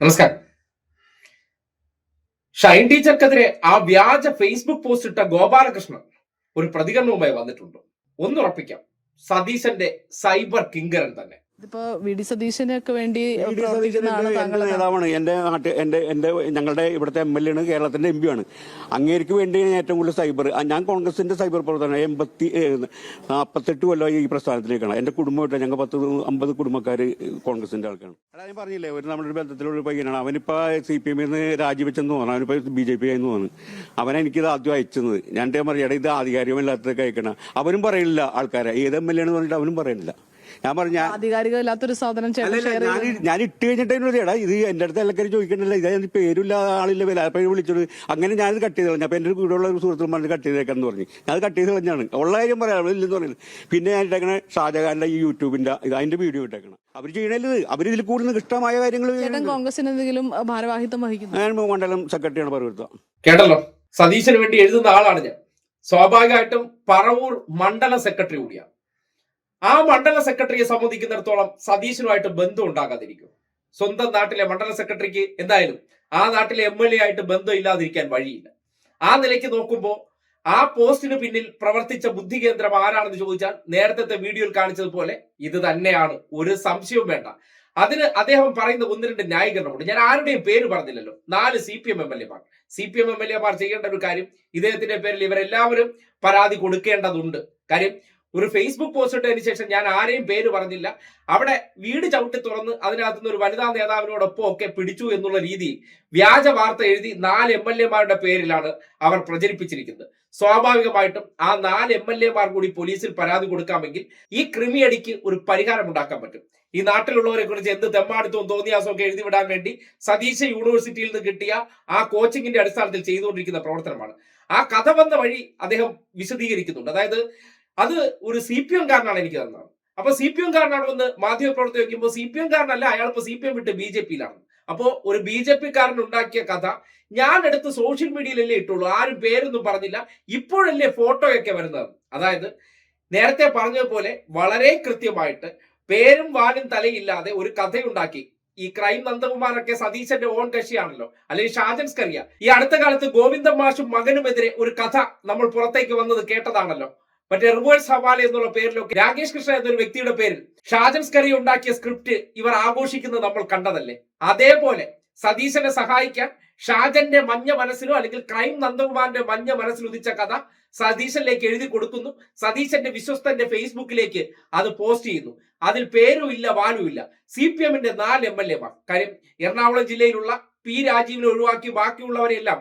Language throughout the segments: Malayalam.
നമസ്കാരം. ഷൈൻ ടീച്ചർക്കെതിരെ ആ വ്യാജ ഫേസ്ബുക്ക് പോസ്റ്റ് ഇട്ട ഗോപാലകൃഷ്ണൻ ഒരു പ്രതികരണവുമായി വന്നിട്ടുണ്ട്. ഒന്നുറപ്പിക്കാം. സതീശന്റെ സൈബർ കിങ്കരൻ തന്നെ. ഇതിപ്പോ വി ഡി സതീശനൊക്കെ വേണ്ടി നേതാവാണ്. എന്റെ നാട്ട് എന്റെ എന്റെ ഞങ്ങളുടെ ഇവിടുത്തെ എം എൽ എ ആണ് കേരളത്തിന്റെ എം പി ആണ് അങ്ങേക്ക് വേണ്ടി ഏറ്റവും കൂടുതൽ സൈബർ ഞാൻ കോൺഗ്രസിന്റെ സൈബർ പ്രവർത്തനം എൺപത്തി നാൽപ്പത്തെട്ട് കൊല്ലം ഈ പ്രസ്ഥാനത്തിലേക്കാണ്. എന്റെ കുടുംബമായിട്ട് ഞങ്ങൾ പത്ത് അമ്പത് കുടുംബക്കാർ കോൺഗ്രസിന്റെ ആൾക്കാണ് അതായത് ഞാൻ പറഞ്ഞില്ലേ ഒരു നമ്മുടെ ഒരു ബന്ധത്തിലുള്ള ഒരു പയ്യനാണ്. അവനിപ്പോ സി പി എമ്മിൽ നിന്ന് രാജിവെച്ചെന്ന് തോന്നുന്നു. അവനിപ്പോ ബി ജെ പി ആയെന്ന് തോന്നുന്നു. അവനെ എനിക്കിത് ആദ്യം അയച്ചത്. ഞാൻ പറയാം ഇത് ആധികാരികമല്ലാത്തതൊക്കെ അയക്കണം അവനും പറയില്ല ആൾക്കാരെ. ഏത് എം എൽ എ എന്ന് പറഞ്ഞിട്ട് അവനും പറയുന്നില്ല ഞാൻ പറഞ്ഞ ഞാൻ ആധികാരികമില്ലാത്തൊരു സാധനം ഞാൻ ഇട്ട് കഴിഞ്ഞിട്ട് എടാ ഇത് എന്റെ അടുത്ത് എല്ലാവരും ചോദിക്കണ്ടല്ലോ ഇതായത് ഞാൻ പേരില്ല ആളില്ല പേര് അപ്പൊ വിളിച്ചത് അങ്ങനെ ഞാനിത് കട്ട് ചെയ്ത് കളഞ്ഞു. അപ്പൊ എന്റെ കൂടെയുള്ള ഉള്ള ഒരു സുഹൃത്തും പറഞ്ഞ് കട്ട് ചെയ്തേക്കാന്ന് പറഞ്ഞു. ഞാൻ അത് കട്ട് ചെയ്ത് കളഞ്ഞാണ് ഉള്ള കാര്യം പറയാം ഇല്ലെന്ന് പറയുന്നത്. പിന്നെ ഞാൻ ഇട്ടേക്കണ ഷാജഹാന്റെ ഈ യൂട്യൂബിന്റെ ഇത് അതിന്റെ വീഡിയോ ഇട്ടേക്കണം. അവർ ചെയ്യണത് അവർ ഇതിൽ കൂടുതൽ ഇഷ്ടമായ കാര്യങ്ങൾ കോൺഗ്രസിന് എന്തെങ്കിലും ഭാരവാഹിത്വം വഹിക്കുന്നു? ഞാൻ മണ്ഡലം സെക്രട്ടറിയാണ് പറയുന്നത് കേട്ടല്ലോ? സതീശന് വേണ്ടി എഴുതുന്ന ആളാണ് ഞാൻ. സ്വാഭാവികമായിട്ടും പറവൂർ മണ്ഡലം സെക്രട്ടറി കൂടിയാണ്. ആ മണ്ഡല സെക്രട്ടറിയെ സംബന്ധിക്കുന്നിടത്തോളം സതീശനുമായിട്ട് ബന്ധം ഉണ്ടാകാതിരിക്കും. സ്വന്തം നാട്ടിലെ മണ്ഡല സെക്രട്ടറിക്ക് എന്തായാലും ആ നാട്ടിലെ എം എൽ എ ആയിട്ട് ബന്ധം ഇല്ലാതിരിക്കാൻ വഴിയില്ല. ആ നിലയ്ക്ക് നോക്കുമ്പോൾ ആ പോസ്റ്റിന് പിന്നിൽ പ്രവർത്തിച്ച ബുദ്ധി കേന്ദ്രം ആരാണെന്ന് ചോദിച്ചാൽ നേരത്തെ വീഡിയോയിൽ കാണിച്ചതുപോലെ ഇത് തന്നെയാണ്. ഒരു സംശയവും വേണ്ട. അതിന് അദ്ദേഹം പറയുന്ന ഒന്ന് രണ്ട് ന്യായീകരണമുണ്ട്. ഞാൻ ആരുടെയും പേര് പറഞ്ഞില്ലല്ലോ. നാല് C P M M L എമാർ C P M M L എമാർ ചെയ്യേണ്ട ഒരു കാര്യം ഇദ്ദേഹത്തിന്റെ പേരിൽ ഇവരെല്ലാവരും പരാതി കൊടുക്കേണ്ടതുണ്ട്. കാര്യം ഒരു ഫേസ്ബുക്ക് പോസ്റ്റ് ഇട്ടതിന് ശേഷം ഞാൻ ആരെയും പേര് പറഞ്ഞില്ല. അവിടെ വീട് ചവിട്ടി തുറന്ന് അതിനകത്തു നിന്ന് ഒരു വനിതാ നേതാവിനോടൊപ്പം ഒക്കെ പിടിച്ചു എന്നുള്ള രീതിയിൽ വ്യാജ വാർത്ത എഴുതി നാല് എം എൽ എമാരുടെ പേരിലാണ് അവർ പ്രചരിപ്പിച്ചിരിക്കുന്നത്. സ്വാഭാവികമായിട്ടും ആ നാല് എം എൽ എമാർ കൂടി പോലീസിൽ പരാതി കൊടുക്കാമെങ്കിൽ ഈ ക്രിമിയടിക്ക് ഒരു പരിഹാരം ഉണ്ടാക്കാൻ പറ്റും. ഈ നാട്ടിലുള്ളവരെ കുറിച്ച് എന്ത് തെമ്മാടിത്തവും തോന്നിയാസവും ഒക്കെ എഴുതി വിടാൻ വേണ്ടി സതീശ യൂണിവേഴ്സിറ്റിയിൽ നിന്ന് കിട്ടിയ ആ കോച്ചിങ്ങിന്റെ അടിസ്ഥാനത്തിൽ ചെയ്തുകൊണ്ടിരിക്കുന്ന പ്രവർത്തനമാണ്. ആ കഥ വന്ന വഴി അദ്ദേഹം വിശദീകരിക്കുന്നുണ്ട്. അതായത് അത് ഒരു സി പി എം കാരനാണ് എനിക്ക് തന്നത്. അപ്പൊ സി പി എംകാരനാണോ എന്ന് മാധ്യമ പ്രവർത്തനം വയ്ക്കുമ്പോൾ സി പി എംകാരനല്ല അയാൾ ഇപ്പൊ സി പി എം വിട്ട് ബി ജെ പിയിലാണ് അപ്പോ ഒരു ബി ജെ പി കാരൻ ഉണ്ടാക്കിയ കഥ ഞാൻ എടുത്ത് സോഷ്യൽ മീഡിയയിലല്ലേ ഇട്ടുള്ളൂ ആരും പേരൊന്നും പറഞ്ഞില്ല. ഇപ്പോഴല്ലേ ഫോട്ടോയൊക്കെ വരുന്നത്. അതായത് നേരത്തെ പറഞ്ഞതുപോലെ വളരെ കൃത്യമായിട്ട് പേരും വാനും തലയില്ലാതെ ഒരു കഥയുണ്ടാക്കി. ഈ ക്രൈം നന്ദകുമാറൊക്കെ സതീശന്റെ ഓൺ കക്ഷിയാണല്ലോ. അല്ലെങ്കിൽ ഷാജൻ സ്കറിയ. ഈ അടുത്ത കാലത്ത് ഗോവിന്ദ മാഷും മകനുമെതിരെ ഒരു കഥ നമ്മൾ പുറത്തേക്ക് വന്നത് കേട്ടതാണല്ലോ. മറ്റേ റിവേഴ്സ് ഹവാല എന്നുള്ള പേരിലൊക്കെ രാകേഷ് കൃഷ്ണ എന്നൊരു വ്യക്തിയുടെ പേരിൽ ഷാജൻ സ്കറി ഉണ്ടാക്കിയ സ്ക്രിപ്റ്റ് ഇവർ ആഘോഷിക്കുന്നത് നമ്മൾ കണ്ടതല്ലേ? അതേപോലെ സതീശനെ സഹായിക്കാൻ ഷാജന്റെ മഞ്ഞ മനസ്സിലോ അല്ലെങ്കിൽ ക്രൈം നന്ദകുമാറിന്റെ മഞ്ഞ മനസ്സിൽ ഉദിച്ച കഥ സതീശനിലേക്ക് എഴുതി കൊടുക്കുന്നു. സതീശന്റെ വിശ്വസ്തന്റെ ഫേസ്ബുക്കിലേക്ക് അത് പോസ്റ്റ് ചെയ്യുന്നു. അതിൽ പേരും ഇല്ല വാലും ഇല്ല സി പി എമ്മിന്റെ നാല് എം എൽ എമാർ കാര്യം എറണാകുളം ജില്ലയിലുള്ള പി രാജീവിനെ ഒഴിവാക്കി ബാക്കിയുള്ളവരെല്ലാം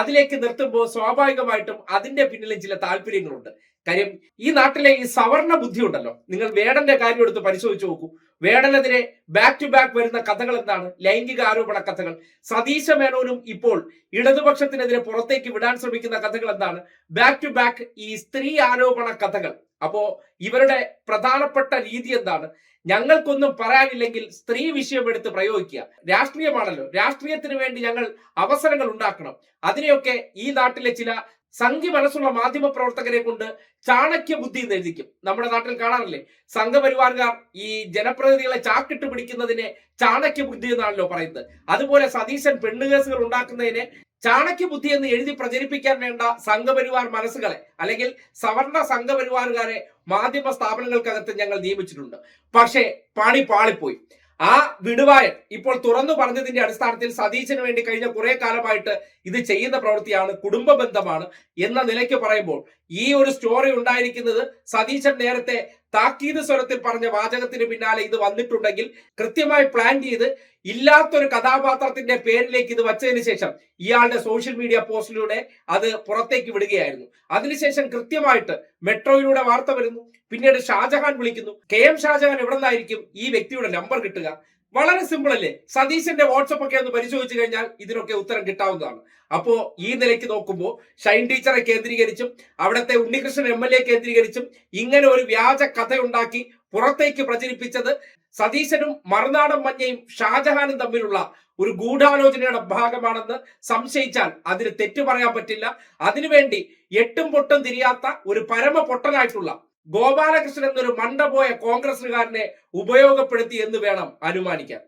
അതിലേക്ക് നിർത്തുമ്പോൾ സ്വാഭാവികമായിട്ടും അതിന്റെ പിന്നിലും ചില താല്പര്യങ്ങളുണ്ട്. കാര്യം ഈ നാട്ടിലെ ഈ സവർണ ബുദ്ധി ഉണ്ടല്ലോ. നിങ്ങൾ വേടന്റെ കാര്യം എടുത്ത് പരിശോധിച്ച് നോക്കൂ. വേടനെതിരെ ബാക്ക് ടു ബാക്ക് വരുന്ന കഥകൾ എന്താണ്? ലൈംഗിക ആരോപണ കഥകൾ. സതീശ മേനോനും ഇപ്പോൾ ഇടതുപക്ഷത്തിനെതിരെ പുറത്തേക്ക് വിടാൻ ശ്രമിക്കുന്ന കഥകൾ എന്താണ്? ബാക്ക് ടു ബാക്ക് ഈ സ്ത്രീ ആരോപണ കഥകൾ. അപ്പോ ഇവരുടെ പ്രധാനപ്പെട്ട രീതി എന്താണ്? ഞങ്ങൾക്കൊന്നും പറയാനില്ലെങ്കിൽ സ്ത്രീ വിഷയം എടുത്ത് പ്രയോഗിക്കുക. രാഷ്ട്രീയമാണല്ലോ. രാഷ്ട്രീയത്തിന് വേണ്ടി ഞങ്ങൾ അവസരങ്ങൾ ഉണ്ടാക്കണം. അതിനെയൊക്കെ ഈ നാട്ടിലെ ചില സംഘി മനസ്സുള്ള മാധ്യമ പ്രവർത്തകരെ കൊണ്ട് ചാണക്യ ബുദ്ധി എന്ന് എഴുതിക്കും. നമ്മുടെ നാട്ടിൽ കാണാറില്ലേ? സംഘപരിവാറുകാർ ഈ ജനപ്രതിനിധികളെ ചാക്കിട്ട് പിടിക്കുന്നതിനെ ചാണക്യ ബുദ്ധി എന്നാണല്ലോ പറയുന്നത്. അതുപോലെ സതീശൻ പെണ്ണുകേസുകൾ ഉണ്ടാക്കുന്നതിനെ ചാണക്യ ബുദ്ധി എന്ന് എഴുതി പ്രചരിപ്പിക്കാൻ വേണ്ട സംഘപരിവാർ മനസ്സുകളെ അല്ലെങ്കിൽ സവർണ സംഘപരിവാറുകാരെ മാധ്യമ സ്ഥാപനങ്ങൾക്കകത്ത് ഞങ്ങൾ നിയമിച്ചിട്ടുണ്ട്. പക്ഷേ പണി പാളിപ്പോയി. ആ വിടുവായൻ ഇപ്പോൾ തുറന്നു പറഞ്ഞതിന്റെ അടിസ്ഥാനത്തിൽ സതീശന് വേണ്ടി കഴിഞ്ഞ കുറെ കാലമായിട്ട് ഇത് ചെയ്യുന്ന പ്രവൃത്തിയാണ് കുടുംബ ബന്ധമാണ് എന്ന നിലയ്ക്ക് പറയുമ്പോൾ ഈ ഒരു സ്റ്റോറി ഉണ്ടായിരിക്കുന്നത് സതീശൻ നേരത്തെ താക്കീത് സ്വരത്തിൽ പറഞ്ഞ വാചകത്തിന് പിന്നാലെ ഇത് വന്നിട്ടുണ്ടെങ്കിൽ കൃത്യമായി പ്ലാൻ ചെയ്ത് ഇല്ലാത്തൊരു കഥാപാത്രത്തിന്റെ പേരിലേക്ക് ഇത് വച്ചതിന് ശേഷം ഇയാളുടെ സോഷ്യൽ മീഡിയ പോസ്റ്റിലൂടെ അത് പുറത്തേക്ക് വിടുകയായിരുന്നു. അതിനുശേഷം കൃത്യമായിട്ട് മെട്രോയിലൂടെ വാർത്ത വരുന്നു. പിന്നീട് ഷാജഹാൻ വിളിക്കുന്നു. കെ എം ഷാജഹാൻ എവിടെ നിന്നായിരിക്കും ഈ വ്യക്തിയുടെ നമ്പർ കിട്ടുക? വളരെ സിമ്പിൾ അല്ലേ? സതീശന്റെ വാട്സപ്പ് ഒക്കെ ഒന്ന് പരിശോധിച്ചു കഴിഞ്ഞാൽ ഇതിനൊക്കെ ഉത്തരം കിട്ടാവുന്നതാണ്. അപ്പോ ഈ നിലയ്ക്ക് നോക്കുമ്പോൾ ഷൈൻ ടീച്ചറെ കേന്ദ്രീകരിച്ചും അവിടുത്തെ ഉണ്ണികൃഷ്ണൻ എം എൽ എ കേന്ദ്രീകരിച്ചും ഇങ്ങനെ ഒരു വ്യാജ കഥയുണ്ടാക്കി പുറത്തേക്ക് പ്രചരിപ്പിച്ചത് സതീശനും മറുനാടൻ മഞ്ഞയും ഷാജഹാനും തമ്മിലുള്ള ഒരു ഗൂഢാലോചനയുടെ ഭാഗമാണെന്ന് സംശയിച്ചാൽ അതിന് തെറ്റു പറയാൻ പറ്റില്ല. അതിനുവേണ്ടി എട്ടും പൊട്ടും തിരിയാത്ത ഒരു പരമ പൊട്ടനായിട്ടുള്ള ഗോപാലകൃഷ്ണൻ എന്നൊരു മണ്ടപോയ കോൺഗ്രസുകാരനെ ഉപയോഗപ്പെടുത്തി എന്ന് വേണം അനുമാനിക്കാൻ.